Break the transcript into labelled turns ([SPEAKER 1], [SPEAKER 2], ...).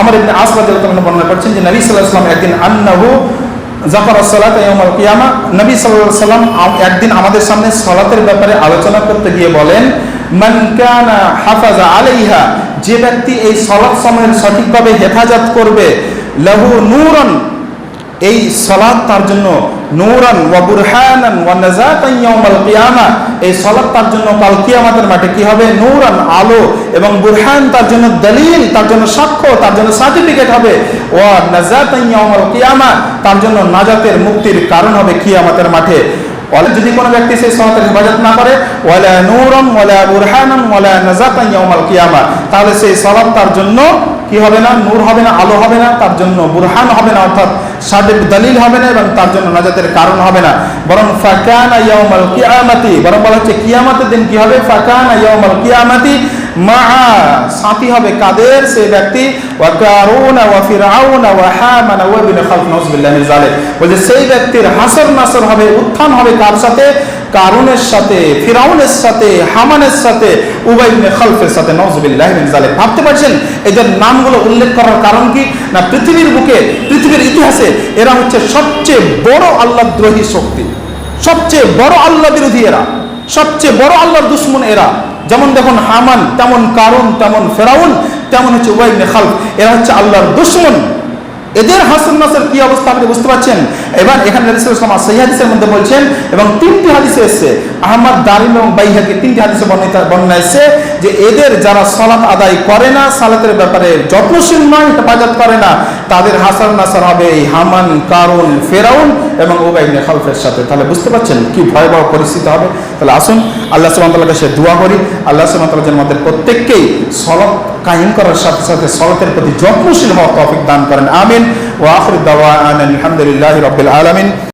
[SPEAKER 1] আমার ইবনে আসবাদ বর্ণনা করছেন যে নবী সাল্লাহ সাল্লাম একদিন আন্নাহু জাফর সালাত ইয়ামাল কিয়ামা, নবী সাল্লাহ সাল্লাম একদিন আমাদের সামনে সলাতের ব্যাপারে আলোচনা করতে গিয়ে বলেন, মান হাফাজা আলাইহা, যে ব্যক্তি এই সলাৎ সময়ের সঠিকভাবে হেফাজত করবে, লাহু নূরান এই সালাত তার জন্য নূরান ওয়া বুরহানান ওয়া নাজাতান ইয়াউমাল কিয়ামা। এই সালাত তার জন্য কাল কিয়ামতের মাঠে কি হবে? নূরান, আলো এবং বুরহান তার জন্য দলিল, তার জন্য সাক্ষ্য, তার জন্য সার্টিফিকেট হবে। ওয়া নাজাতান ইয়াউমাল কিয়ামা, তার জন্য নাজাতের মুক্তির কারণ হবে কিয়ামতের মাঠে। যদি কোনো ব্যক্তি সেই সালাতের হেফাজত না করে, ওয়ালা নূরান ওয়ালা বুরহানান ওয়ালা নাজাতান ইয়াউমাল কিয়ামা, তাহলে সেই সালাত তার জন্য কি হবে না? নূর হবে না, আলো হবে না, তার জন্য বুরহান হবে না, অর্থাৎ সাদিক দলিল হবে না এবং তার জন্য নাজাতের কারণ হবে না। বরং ফাকানা ইয়াউমাল কিয়ামাতি, বরং বলা হচ্ছে কিয়ামতের দিন কি হবে? ফাকানা ইয়াউমাল কিয়ামাতি মা সাথী হবে কাদের? সেই ব্যক্তি, ওয়া কারুনা, ওয়া ফিরআউনা, ওয়া হামানা, ওয়া বিন খালফ নাউজুবিল্লাহি মিন যালিক। বলছে, সেই ব্যক্তির হাসর নাসর হবে, উত্থান হবে কার সাথে? কারুনের সাথে, ফিরাউনের সাথে, হামানের সাথে, উবাই ইবনে খালফের সাথে নওজুবিল্লাহি মিন যালিক। ভাবতে পারছেন এদের নামগুলো উল্লেখ করার কারণ কি? না পৃথিবীর বুকে, পৃথিবীর ইতিহাসে এরা হচ্ছে সবচেয়ে বড় আল্লাহদ্রোহী শক্তি। সবচেয়ে বড় আল্লাহ বিরোধী এরা। সবচেয়ে বড় আল্লাহর দুশ্মন এরা। যেমন দেখুন হামান, তেমন কারণ তেমন ফেরাউন, তেমন হচ্ছে উবাই ইবনে খালফ। এরা হচ্ছে আল্লাহর দুশ্মন। এদের হাসান নাসের কি অবস্থা আপনি বুঝতে পারছেন? এবার এখানে নবী সাল্লাল্লাহু আলাইহি হাদিসের মধ্যে বলছেন, এবং তিনটি হাদিসে এসেছে, আহমদ, দারিম এবং বাইহাকি, তিনটি হাদিসে বর্ণনা এসেছে যে এদের যারা সালাত আদায় করে না, সালাতের ব্যাপারে যত্নশীল নয়, হেফাজত করে না। তাদের হাসান নাসার হবে এই হামান, কারুন, ফেরাউন এবং উবাই ইবনে খালফের সাথে। তাহলে বুঝতে পারছেন কি ভয়াবহ পরিস্থিতি হবে? তাহলে আসুন, আল্লাহ তাআলার কাছে দোয়া করি। আল্লাহ ওয়া যেন আমাদের প্রত্যেককেই সলাত কায়েম করার সাথে সাথে সলাতের প্রতি যত্নশীল হওয়া তফিক দান করেন। আমিন। ও আখির আন আলহামদুলিল্লাহ রবিল আলামিন।